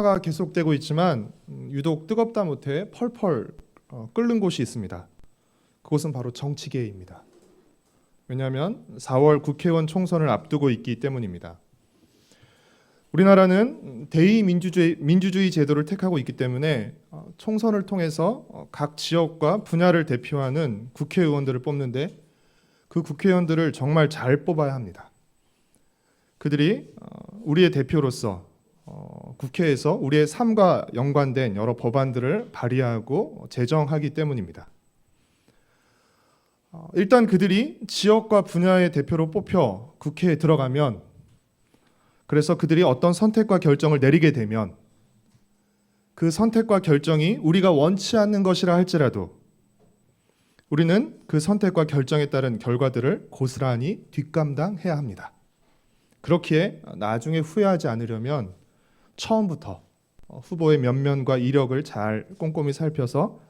가 계속되고 있지만 음, 유독 뜨겁다 못해 펄펄 어, 끓는 곳이 있습니다. 그곳은 바로 정치계입니다. 왜냐하면 4월 국회의원 총선을 앞두고 있기 때문입니다. 우리나라는 대의 민주주의, 민주주의 제도를 택하고 있기 때문에 어, 총선을 통해서 어, 각 지역과 분야를 대표하는 국회의원들을 뽑는데 그 국회의원들을 정말 잘 뽑아야 합니다. 그들이 어, 우리의 대표로서 어, 국회에서 우리의 삶과 연관된 여러 법안들을 발의하고 제정하기 때문입니다. 어, 일단 그들이 지역과 분야의 대표로 뽑혀 국회에 들어가면 그래서 그들이 어떤 선택과 결정을 내리게 되면 그 선택과 결정이 우리가 원치 않는 것이라 할지라도 우리는 그 선택과 결정에 따른 결과들을 고스란히 뒷감당해야 합니다. 그렇기에 나중에 후회하지 않으려면 처음부터 어, 후보의 면면과 이력을 잘 꼼꼼히 살펴서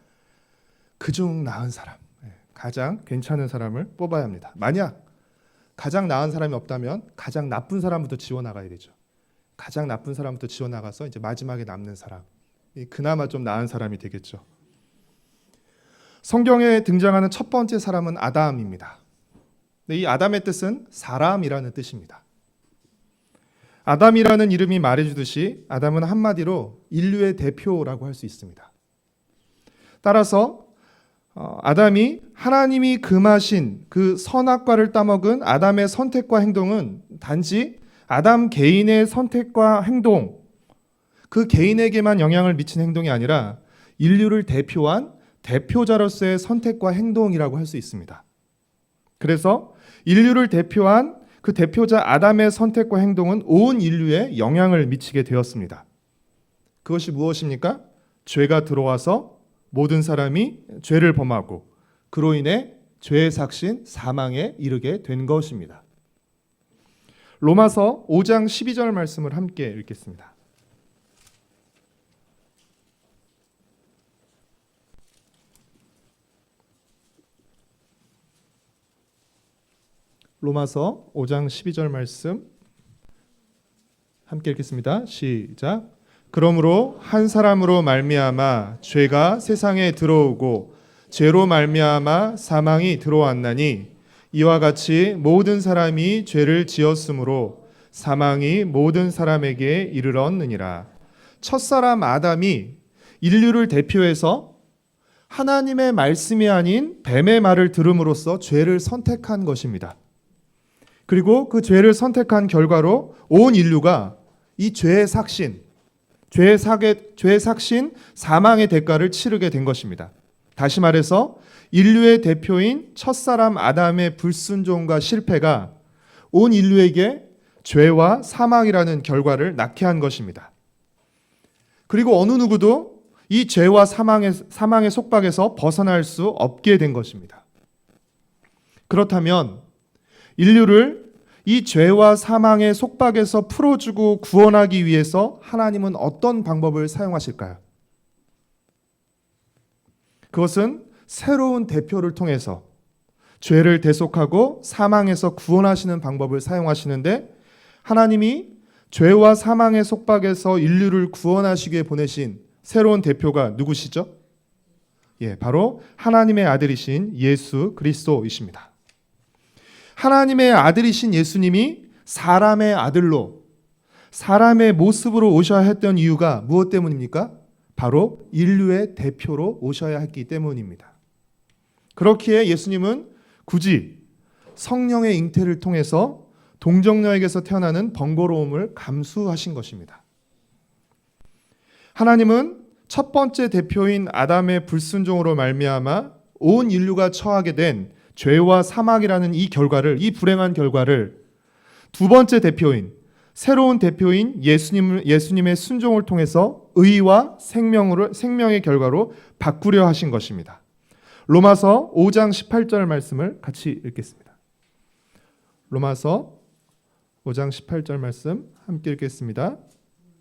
그중 나은 사람, 예, 가장 괜찮은 사람을 뽑아야 합니다. 만약 가장 나은 사람이 없다면 가장 나쁜 사람부터 지워 나가야 되죠. 가장 나쁜 사람부터 지워 나가서 이제 마지막에 남는 사람, 이 그나마 좀 나은 사람이 되겠죠. 성경에 등장하는 첫 번째 사람은 아담입니다. 이 아담의 뜻은 사람이라는 뜻입니다. 아담이라는 이름이 말해주듯이 아담은 한마디로 인류의 대표라고 할 수 있습니다. 따라서 어, 아담이 하나님이 금하신 그 선악과를 따먹은 아담의 선택과 행동은 단지 아담 개인의 선택과 행동, 그 개인에게만 영향을 미친 행동이 아니라 인류를 대표한 대표자로서의 선택과 행동이라고 할 수 있습니다. 그래서 인류를 대표한 그 대표자 아담의 선택과 행동은 온 인류에 영향을 미치게 되었습니다. 그것이 무엇입니까? 죄가 들어와서 모든 사람이 죄를 범하고 그로 인해 죄의 삭신 사망에 이르게 된 것입니다. 로마서 5장 12절 말씀을 함께 읽겠습니다. 로마서 5장 12절 말씀 함께 읽겠습니다. 시작. 그러므로 한 사람으로 말미암아 죄가 세상에 들어오고 죄로 말미암아 사망이 들어왔나니 이와 같이 모든 사람이 죄를 지었으므로 사망이 모든 사람에게 이르렀느니라. 첫사람 아담이 인류를 대표해서 하나님의 말씀이 아닌 뱀의 말을 들음으로써 죄를 선택한 것입니다. 그리고 그 죄를 선택한 결과로 온 인류가 이 죄의 삭신, 죄의 삭의 죄의 삭신 사망의 대가를 치르게 된 것입니다. 다시 말해서 인류의 대표인 첫사람 아담의 불순종과 실패가 온 인류에게 죄와 사망이라는 결과를 낳게 한 것입니다. 그리고 어느 누구도 이 죄와 사망의 사망의 속박에서 벗어날 수 없게 된 것입니다. 그렇다면 인류를 이 죄와 사망의 속박에서 풀어주고 구원하기 위해서 하나님은 어떤 방법을 사용하실까요? 그것은 새로운 대표를 통해서 죄를 대속하고 사망에서 구원하시는 방법을 사용하시는데 하나님이 죄와 사망의 속박에서 인류를 구원하시기 위해 보내신 새로운 대표가 누구시죠? 예, 바로 하나님의 아들이신 예수 그리스도이십니다. 하나님의 아들이신 예수님이 사람의 아들로 사람의 모습으로 오셔야 했던 이유가 무엇 때문입니까? 바로 인류의 대표로 오셔야 했기 때문입니다. 그렇기에 예수님은 굳이 성령의 잉태를 통해서 동정녀에게서 태어나는 번거로움을 감수하신 것입니다. 하나님은 첫 번째 대표인 아담의 불순종으로 말미암아 온 인류가 처하게 된 죄와 사망이라는 이 결과를 이 불행한 결과를 두 번째 대표인 새로운 대표인 예수님 예수님의 순종을 통해서 의와 생명으로 생명의 결과로 바꾸려 하신 것입니다. 로마서 5장 18절 말씀을 같이 읽겠습니다. 로마서 5장 18절 말씀 함께 읽겠습니다.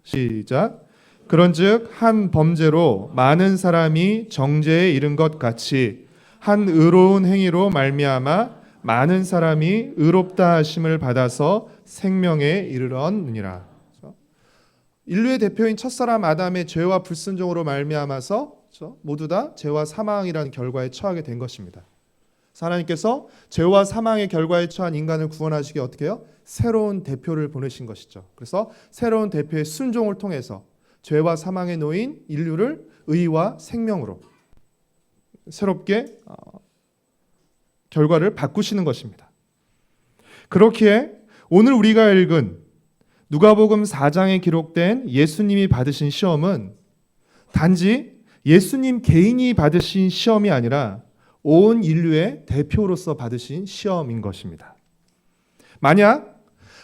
시작. 그런즉 한 범죄로 많은 사람이 정죄에 이른 것 같이 한 의로운 행위로 말미암아 많은 사람이 의롭다 하심을 받아서 생명에 이르렀느니라. 인류의 대표인 첫사람 아담의 죄와 불순종으로 말미암아서 그렇죠? 모두 다 죄와 사망이라는 결과에 처하게 된 것입니다. 하나님께서 죄와 사망의 결과에 처한 인간을 구원하시기 어떻게 해요? 새로운 대표를 보내신 것이죠. 그래서 새로운 대표의 순종을 통해서 죄와 사망에 놓인 인류를 의와 생명으로 새롭게 어, 결과를 바꾸시는 것입니다. 그렇기에 오늘 우리가 읽은 누가복음 4장에 기록된 예수님이 받으신 시험은 단지 예수님 개인이 받으신 시험이 아니라 온 인류의 대표로서 받으신 시험인 것입니다. 만약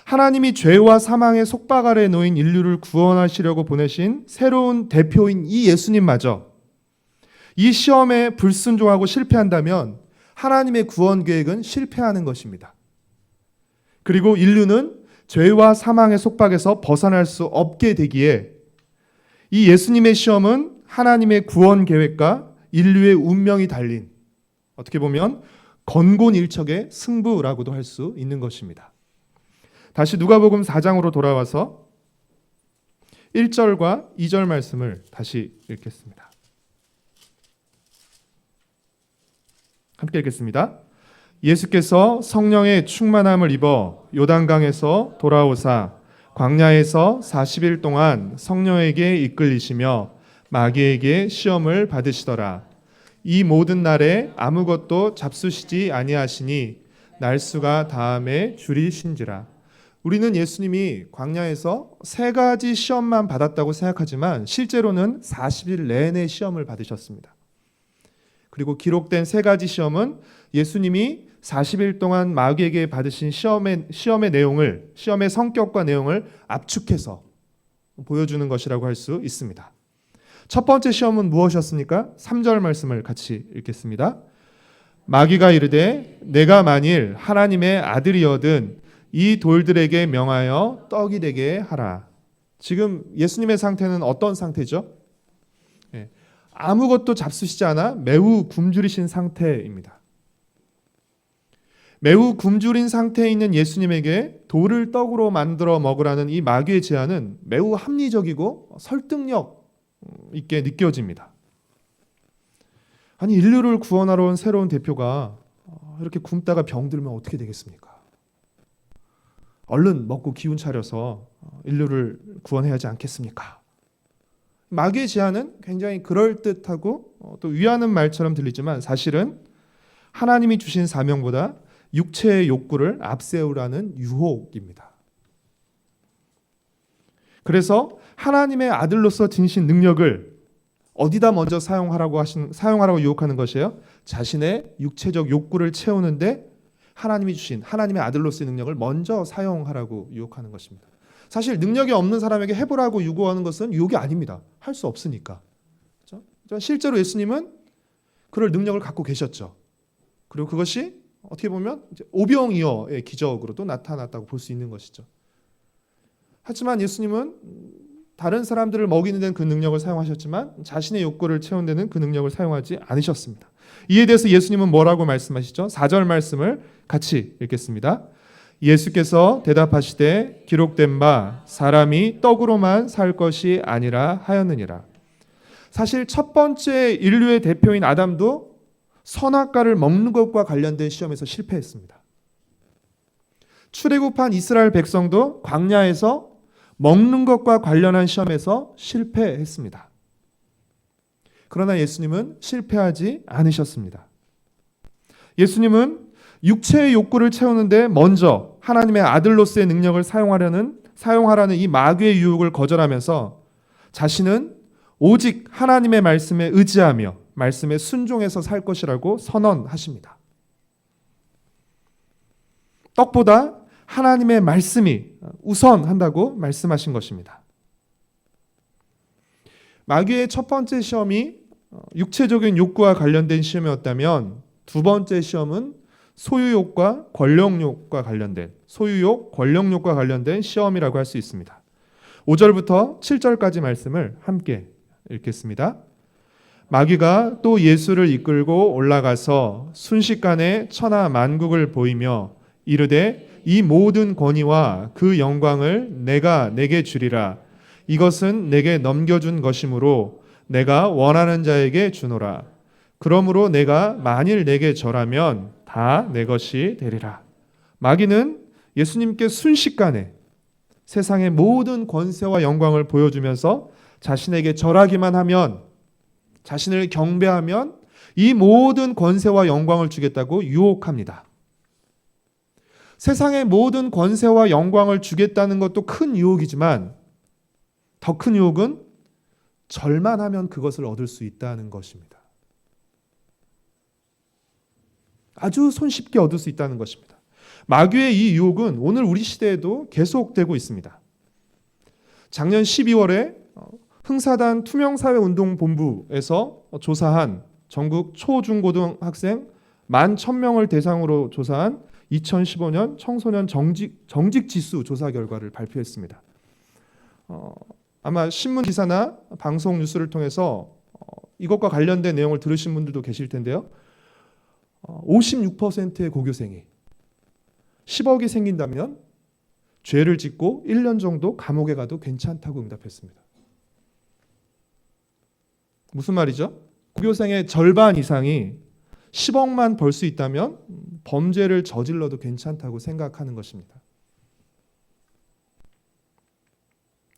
하나님이 죄와 사망의 속박 아래 놓인 인류를 구원하시려고 보내신 새로운 대표인 이 예수님마저 이 시험에 불순종하고 실패한다면 하나님의 구원 계획은 실패하는 것입니다. 그리고 인류는 죄와 사망의 속박에서 벗어날 수 없게 되기에 이 예수님의 시험은 하나님의 구원 계획과 인류의 운명이 달린 어떻게 보면 건곤일척의 승부라고도 할 수 있는 것입니다. 다시 누가복음 4장으로 돌아와서 1절과 2절 말씀을 다시 읽겠습니다. 함께 읽겠습니다. 예수께서 성령의 충만함을 입어 요단강에서 돌아오사 광야에서 40일 동안 성령에게 이끌리시며 마귀에게 시험을 받으시더라. 이 모든 날에 아무것도 잡수시지 아니하시니 날수가 다음에 줄이신지라. 우리는 예수님이 광야에서 세 가지 시험만 받았다고 생각하지만 실제로는 40일 내내 시험을 받으셨습니다. 그리고 기록된 세 가지 시험은 예수님이 40일 동안 마귀에게 받으신 시험의 시험의 내용을 시험의 성격과 내용을 압축해서 보여주는 것이라고 할 수 있습니다. 첫 번째 시험은 무엇이었습니까? 3절 말씀을 같이 읽겠습니다. 마귀가 이르되 내가 만일 하나님의 아들이어든 이 돌들에게 명하여 떡이 되게 하라. 지금 예수님의 상태는 어떤 상태죠? 예, 아무것도 잡수시지 않아 매우 굶주리신 상태입니다. 매우 굶주린 상태에 있는 예수님에게 돌을 떡으로 만들어 먹으라는 이 마귀의 제안은 매우 합리적이고 설득력 있게 느껴집니다. 아니 인류를 구원하러 온 새로운 대표가 이렇게 굶다가 병들면 어떻게 되겠습니까? 얼른 먹고 기운 차려서 인류를 구원해야 하지 않겠습니까? 마귀의 제안은 굉장히 그럴듯하고 또 위하는 말처럼 들리지만 사실은 하나님이 주신 사명보다 육체의 욕구를 앞세우라는 유혹입니다. 그래서 하나님의 아들로서 지니신 능력을 어디다 먼저 사용하라고 하신 사용하라고 유혹하는 것이에요. 자신의 육체적 욕구를 채우는데 하나님이 주신 하나님의 아들로서의 능력을 먼저 사용하라고 유혹하는 것입니다. 사실 능력이 없는 사람에게 해보라고 요구하는 것은 유혹이 아닙니다. 할 수 없으니까. 그렇죠? 실제로 예수님은 그럴 능력을 갖고 계셨죠. 그리고 그것이 어떻게 보면 오병이어의 기적으로도 나타났다고 볼 수 있는 것이죠. 하지만 예수님은 다른 사람들을 먹이는 데는 그 능력을 사용하셨지만 자신의 욕구를 채운 데는 그 능력을 사용하지 않으셨습니다. 이에 대해서 예수님은 뭐라고 말씀하시죠? 4절 말씀을 같이 읽겠습니다. 예수께서 대답하시되 기록된 바 사람이 떡으로만 살 것이 아니라 하였느니라. 사실 첫 번째 인류의 대표인 아담도 선악과를 먹는 것과 관련된 시험에서 실패했습니다. 출애굽한 이스라엘 백성도 광야에서 먹는 것과 관련한 시험에서 실패했습니다. 그러나 예수님은 실패하지 않으셨습니다. 예수님은 육체의 욕구를 채우는데 먼저 하나님의 아들로서의 능력을 사용하려는 사용하라는 이 마귀의 유혹을 거절하면서 자신은 오직 하나님의 말씀에 의지하며 말씀에 순종해서 살 것이라고 선언하십니다. 떡보다 하나님의 말씀이 우선한다고 말씀하신 것입니다. 마귀의 첫 번째 시험이 육체적인 욕구와 관련된 시험이었다면 두 번째 시험은 소유욕과 권력욕과 관련된 소유욕, 권력욕과 관련된 시험이라고 할 수 있습니다. 5절부터 7절까지 말씀을 함께 읽겠습니다. 마귀가 또 예수를 이끌고 올라가서 순식간에 천하 만국을 보이며 이르되 이 모든 권위와 그 영광을 내가 내게 주리라 이것은 내게 넘겨준 것이므로 내가 원하는 자에게 주노라. 그러므로 내가 만일 내게 절하면 다 내 것이 되리라. 마귀는 예수님께 순식간에 세상의 모든 권세와 영광을 보여주면서 자신에게 절하기만 하면 자신을 경배하면 이 모든 권세와 영광을 주겠다고 유혹합니다. 세상의 모든 권세와 영광을 주겠다는 것도 큰 유혹이지만 더 큰 유혹은 절만 하면 그것을 얻을 수 있다는 것입니다. 아주 손쉽게 얻을 수 있다는 것입니다. 마귀의 이 유혹은 오늘 우리 시대에도 계속되고 있습니다. 작년 12월에 흥사단 투명사회운동본부에서 조사한 전국 초중고등 학생 만 1000명을 대상으로 조사한 2015년 청소년 정직, 정직 지수 조사 결과를 발표했습니다. 어, 아마 신문 기사나 방송 뉴스를 통해서 어, 이것과 관련된 내용을 들으신 분들도 계실 텐데요. 어, 56%의 고교생이 10억이 생긴다면 죄를 짓고 1년 정도 감옥에 가도 괜찮다고 응답했습니다. 무슨 말이죠? 고교생의 절반 이상이 10억만 벌 수 있다면 범죄를 저질러도 괜찮다고 생각하는 것입니다.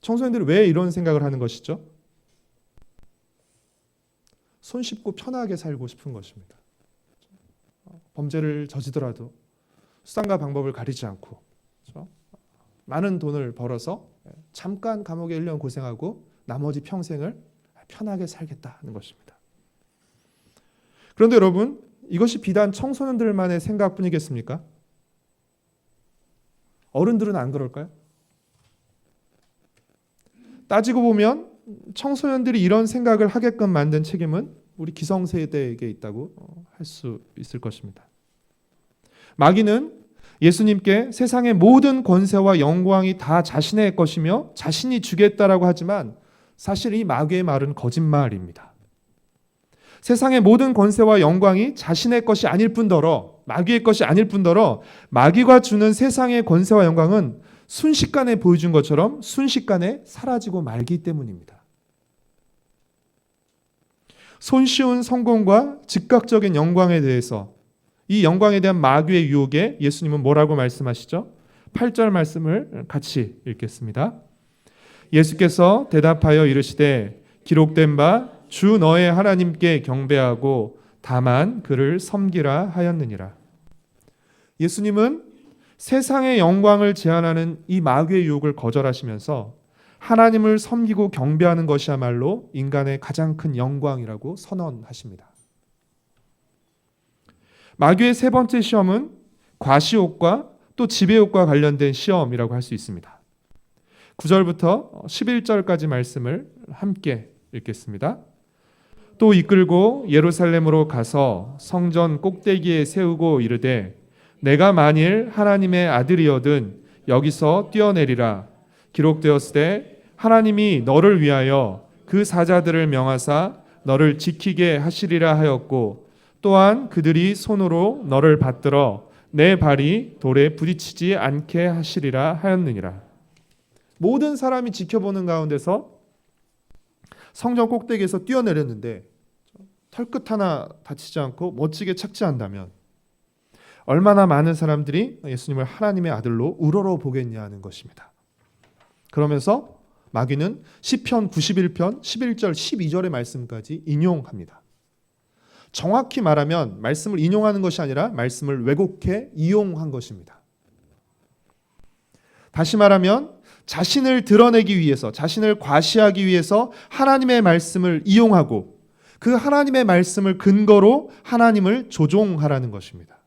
청소년들이 왜 이런 생각을 하는 것이죠? 손쉽고 편하게 살고 싶은 것입니다. 범죄를 저지더라도 수단과 방법을 가리지 않고 그렇죠? 많은 돈을 벌어서 잠깐 감옥에 1년 고생하고 나머지 평생을 편하게 살겠다는 것입니다. 그런데 여러분 이것이 비단 청소년들만의 생각뿐이겠습니까? 어른들은 안 그럴까요? 따지고 보면 청소년들이 이런 생각을 하게끔 만든 책임은 우리 기성세대에게 있다고 할 수 있을 것입니다. 마귀는 예수님께 세상의 모든 권세와 영광이 다 자신의 것이며 자신이 주겠다라고 하지만 사실 이 마귀의 말은 거짓말입니다. 세상의 모든 권세와 영광이 자신의 것이 아닐 뿐더러 마귀의 것이 아닐 뿐더러 마귀가 주는 세상의 권세와 영광은 순식간에 보여준 것처럼 순식간에 사라지고 말기 때문입니다. 손쉬운 성공과 즉각적인 영광에 대해서 이 영광에 대한 마귀의 유혹에 예수님은 뭐라고 말씀하시죠? 8절 말씀을 같이 읽겠습니다. 예수께서 대답하여 이르시되 기록된 바 주 너의 하나님께 경배하고 다만 그를 섬기라 하였느니라. 예수님은 세상의 영광을 제한하는 이 마귀의 유혹을 거절하시면서 하나님을 섬기고 경배하는 것이야말로 인간의 가장 큰 영광이라고 선언하십니다. 마귀의 세 번째 시험은 과시욕과 또 지배욕과 관련된 시험이라고 할 수 있습니다. 9절부터 11절까지 말씀을 함께 읽겠습니다. 또 이끌고 예루살렘으로 가서 성전 꼭대기에 세우고 이르되 내가 만일 하나님의 아들이어든 여기서 뛰어내리라 기록되었을 때 하나님이 너를 위하여 그 사자들을 명하사 너를 지키게 하시리라 하였고 또한 그들이 손으로 너를 받들어 내 발이 돌에 부딪히지 않게 하시리라 하였느니라 모든 사람이 지켜보는 가운데서 성전 꼭대기에서 뛰어내렸는데 털끝 하나 다치지 않고 멋지게 착지한다면 얼마나 많은 사람들이 예수님을 하나님의 아들로 우러러 보겠냐는 것입니다. 그러면서 마귀는 시편 91편 11절 12절의 말씀까지 인용합니다. 정확히 말하면 말씀을 인용하는 것이 아니라 말씀을 왜곡해 이용한 것입니다. 다시 말하면 자신을 드러내기 위해서, 자신을 과시하기 위해서 하나님의 말씀을 이용하고 그 하나님의 말씀을 근거로 하나님을 조종하라는 것입니다.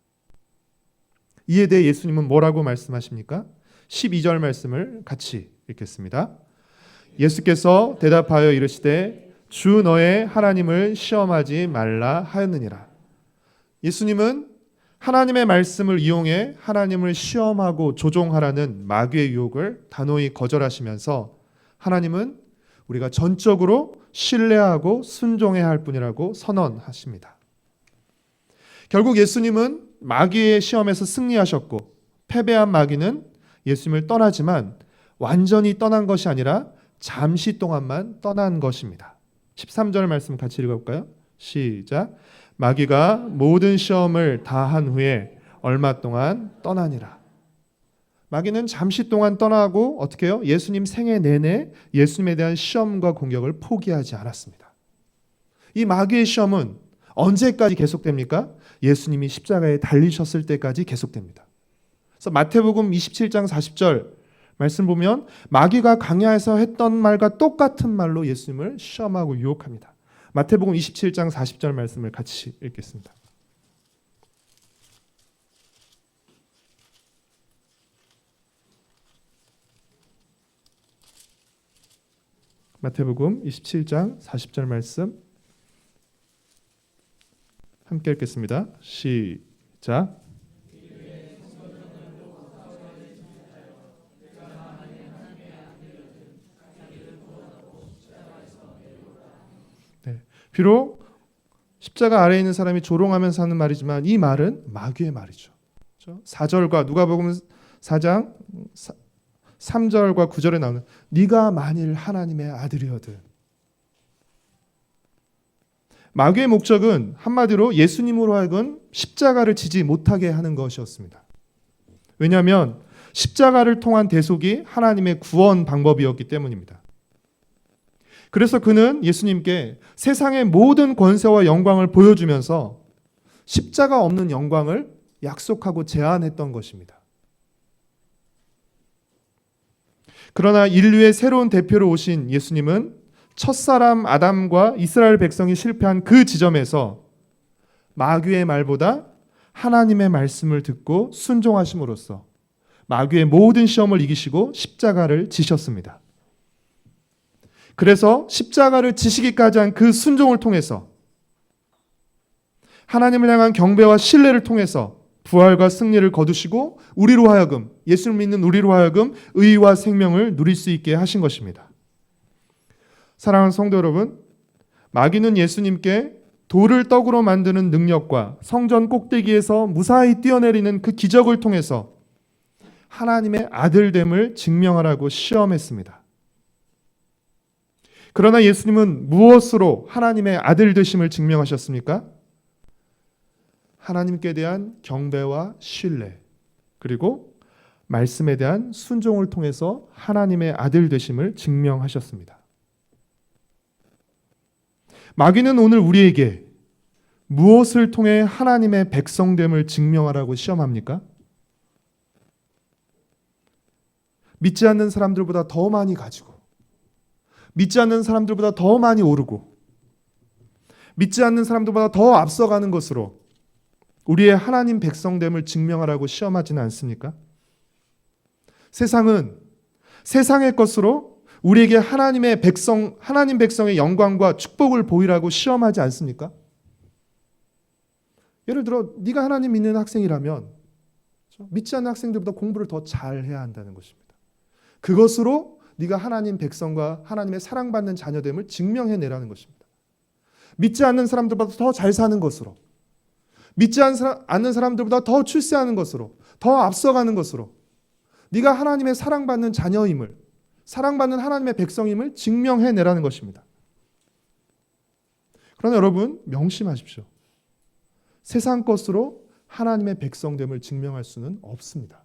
이에 대해 예수님은 뭐라고 말씀하십니까? 12절 말씀을 같이 읽겠습니다. 예수께서 대답하여 이르시되 주 너의 하나님을 시험하지 말라 하였느니라. 예수님은 하나님의 말씀을 이용해 하나님을 시험하고 조종하라는 마귀의 유혹을 단호히 거절하시면서 하나님은 우리가 전적으로 신뢰하고 순종해야 할 뿐이라고 선언하십니다. 결국 예수님은 마귀의 시험에서 승리하셨고 패배한 마귀는 예수님을 떠나지만 완전히 떠난 것이 아니라 잠시 동안만 떠난 것입니다. 13절 말씀 같이 읽어볼까요? 시작. 마귀가 모든 시험을 다 한 후에 얼마 동안 떠나니라. 마귀는 잠시 동안 떠나고 어떻게 해요? 예수님 생애 내내 예수님에 대한 시험과 공격을 포기하지 않았습니다. 이 마귀의 시험은 언제까지 계속됩니까? 예수님이 십자가에 달리셨을 때까지 계속됩니다. 그래서 마태복음 27장 40절 말씀 보면 마귀가 강야에서 했던 말과 똑같은 말로 예수님을 시험하고 유혹합니다. 마태복음 27장 40절 말씀을 같이 읽겠습니다. 마태복음 27장 40절 말씀 함께 읽겠습니다. 시작. 네. 비록 십자가 아래에 있는 사람이 조롱하면서 하는 말이지만 이 말은 마귀의 말이죠. 그렇죠? 4절과 누가복음 4장 3절과 9절에 나오는 네가 만일 하나님의 아들이거든 마귀의 목적은 한마디로 예수님으로 하여금 십자가를 지지 못하게 하는 것이었습니다. 왜냐하면 십자가를 통한 대속이 하나님의 구원 방법이었기 때문입니다. 그래서 그는 예수님께 세상의 모든 권세와 영광을 보여주면서 십자가 없는 영광을 약속하고 제안했던 것입니다. 그러나 인류의 새로운 대표로 오신 예수님은 첫사람 아담과 이스라엘 백성이 실패한 그 지점에서 마귀의 말보다 하나님의 말씀을 듣고 순종하심으로써 마귀의 모든 시험을 이기시고 십자가를 지셨습니다. 그래서 십자가를 지시기까지 한 그 순종을 통해서 하나님을 향한 경배와 신뢰를 통해서 부활과 승리를 거두시고 우리로 하여금 예수를 믿는 우리로 하여금 의와 생명을 누릴 수 있게 하신 것입니다. 사랑하는 성도 여러분, 마귀는 예수님께 돌을 떡으로 만드는 능력과 성전 꼭대기에서 무사히 뛰어내리는 그 기적을 통해서 하나님의 아들됨을 증명하라고 시험했습니다. 그러나 예수님은 무엇으로 하나님의 아들 되심을 증명하셨습니까? 하나님께 대한 경배와 신뢰, 그리고 말씀에 대한 순종을 통해서 하나님의 아들 되심을 증명하셨습니다. 마귀는 오늘 우리에게 무엇을 통해 하나님의 백성됨을 증명하라고 시험합니까? 믿지 않는 사람들보다 더 많이 가지고, 믿지 않는 사람들보다 더 많이 오르고, 믿지 않는 사람들보다 더 앞서가는 것으로 우리의 하나님 백성됨을 증명하라고 시험하지는 않습니까? 세상은 세상의 것으로 우리에게 하나님의 백성, 하나님 백성의 영광과 축복을 보이라고 시험하지 않습니까? 예를 들어 네가 하나님 믿는 학생이라면 그렇죠? 믿지 않는 학생들보다 공부를 더 잘해야 한다는 것입니다. 그것으로 네가 하나님 백성과 하나님의 사랑받는 자녀됨을 증명해내라는 것입니다. 믿지 않는 사람들보다 더 잘 사는 것으로 믿지 않는 사람들보다 더 출세하는 것으로 더 앞서가는 것으로 네가 하나님의 사랑받는 자녀임을 사랑받는 하나님의 백성임을 증명해내라는 것입니다. 그러나 여러분 명심하십시오. 세상 것으로 하나님의 백성됨을 증명할 수는 없습니다.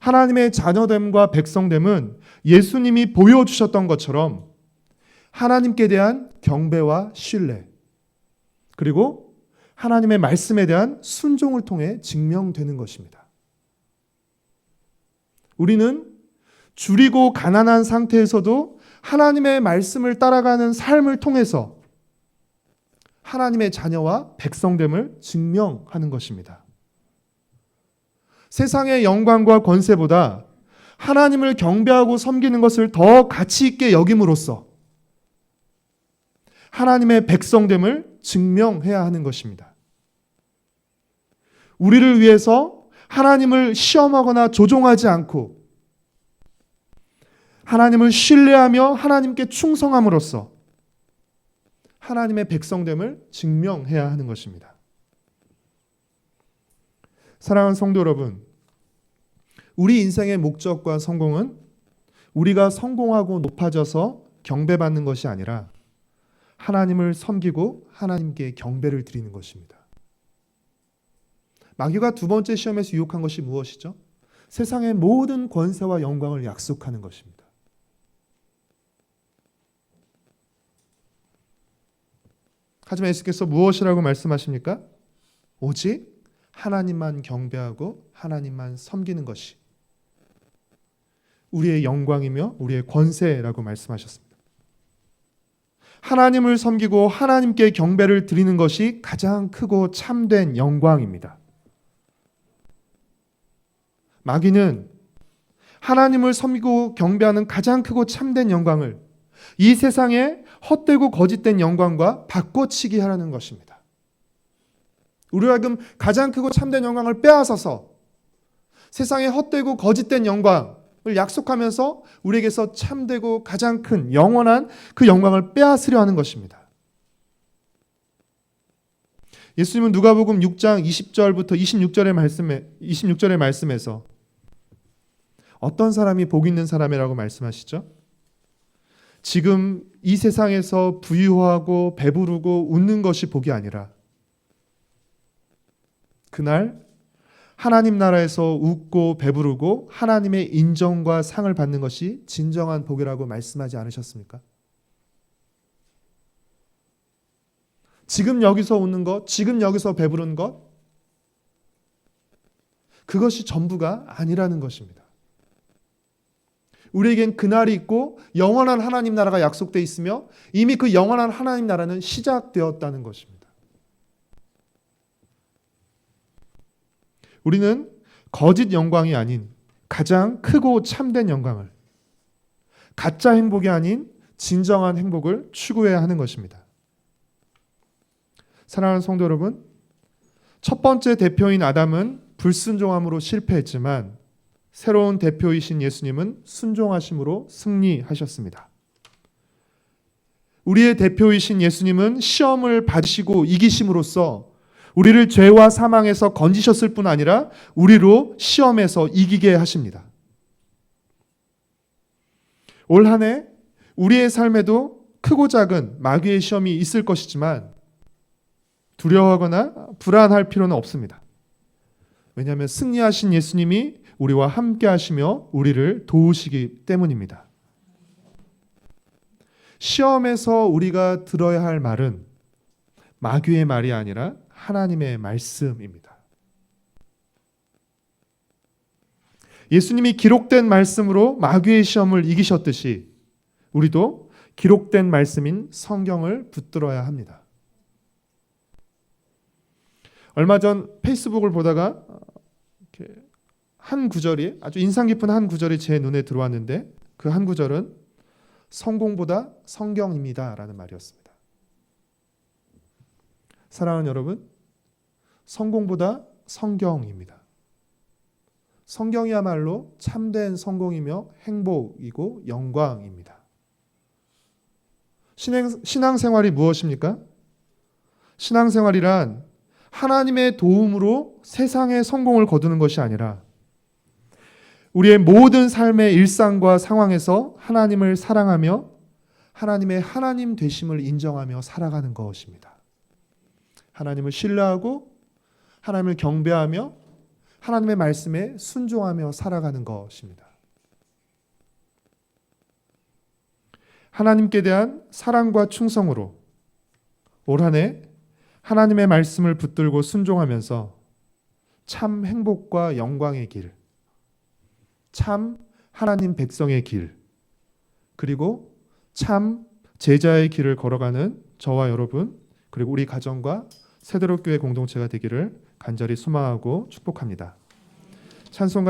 하나님의 자녀됨과 백성됨은 예수님이 보여주셨던 것처럼 하나님께 대한 경배와 신뢰, 그리고 하나님의 말씀에 대한 순종을 통해 증명되는 것입니다. 우리는 줄이고 가난한 상태에서도 하나님의 말씀을 따라가는 삶을 통해서 하나님의 자녀와 백성됨을 증명하는 것입니다. 세상의 영광과 권세보다 하나님을 경배하고 섬기는 것을 더 가치 있게 여김으로써 하나님의 백성됨을 증명해야 하는 것입니다. 우리를 위해서 하나님을 시험하거나 조종하지 않고 하나님을 신뢰하며 하나님께 충성함으로써 하나님의 백성됨을 증명해야 하는 것입니다. 사랑하는 성도 여러분, 우리 인생의 목적과 성공은 우리가 성공하고 높아져서 경배받는 것이 아니라 하나님을 섬기고 하나님께 경배를 드리는 것입니다. 마귀가 두 번째 시험에서 유혹한 것이 무엇이죠? 세상의 모든 권세와 영광을 약속하는 것입니다. 하지만 예수께서 무엇이라고 말씀하십니까? 오직 하나님만 경배하고 하나님만 섬기는 것이 우리의 영광이며 우리의 권세라고 말씀하셨습니다. 하나님을 섬기고 하나님께 경배를 드리는 것이 가장 크고 참된 영광입니다. 마귀는 하나님을 섬기고 경배하는 가장 크고 참된 영광을 이 세상에 헛되고 거짓된 영광과 바꿔치기 하라는 것입니다. 우리로 하여금 가장 크고 참된 영광을 빼앗아서 세상에 헛되고 거짓된 영광을 약속하면서 우리에게서 참되고 가장 큰 영원한 그 영광을 빼앗으려 하는 것입니다. 예수님은 누가복음 6장 20절부터 26절의 말씀에 26절의 말씀에서 어떤 사람이 복 있는 사람이라고 말씀하시죠? 지금 이 세상에서 부유하고 배부르고 웃는 것이 복이 아니라 그날 하나님 나라에서 웃고 배부르고 하나님의 인정과 상을 받는 것이 진정한 복이라고 말씀하지 않으셨습니까? 지금 여기서 웃는 것, 지금 여기서 배부른 것, 그것이 전부가 아니라는 것입니다. 우리에겐 그날이 있고 영원한 하나님 나라가 약속돼 있으며 이미 그 영원한 하나님 나라는 시작되었다는 것입니다. 우리는 거짓 영광이 아닌 가장 크고 참된 영광을 가짜 행복이 아닌 진정한 행복을 추구해야 하는 것입니다. 사랑하는 성도 여러분, 첫 번째 대표인 아담은 불순종함으로 실패했지만 새로운 대표이신 예수님은 순종하심으로 승리하셨습니다. 우리의 대표이신 예수님은 시험을 받으시고 이기심으로써 우리를 죄와 사망에서 건지셨을 뿐 아니라 우리로 시험에서 이기게 하십니다. 올 한 해 우리의 삶에도 크고 작은 마귀의 시험이 있을 것이지만 두려워하거나 불안할 필요는 없습니다. 왜냐하면 승리하신 예수님이 우리와 함께 하시며 우리를 도우시기 때문입니다. 시험에서 우리가 들어야 할 말은 마귀의 말이 아니라 하나님의 말씀입니다. 예수님이 기록된 말씀으로 마귀의 시험을 이기셨듯이 우리도 기록된 말씀인 성경을 붙들어야 합니다. 얼마 전 페이스북을 보다가 이렇게 한 구절이 아주 인상 깊은 한 구절이 제 눈에 들어왔는데 그 한 구절은 성공보다 성경입니다라는 말이었습니다. 사랑하는 여러분, 성공보다 성경입니다. 성경이야말로 참된 성공이며 행복이고 영광입니다. 신앙, 신앙 생활이 무엇입니까? 신앙생활이란 하나님의 도움으로 세상의 성공을 거두는 것이 아니라 우리의 모든 삶의 일상과 상황에서 하나님을 사랑하며 하나님의 하나님 되심을 인정하며 살아가는 것입니다. 하나님을 신뢰하고 하나님을 경배하며 하나님의 말씀에 순종하며 살아가는 것입니다. 하나님께 대한 사랑과 충성으로 올 한 해 하나님의 말씀을 붙들고 순종하면서 참 행복과 영광의 길, 참 하나님 백성의 길, 그리고 참 제자의 길을 걸어가는 저와 여러분, 그리고 우리 가정과 세대로 교회 공동체가 되기를 간절히 소망하고 축복합니다. 찬송가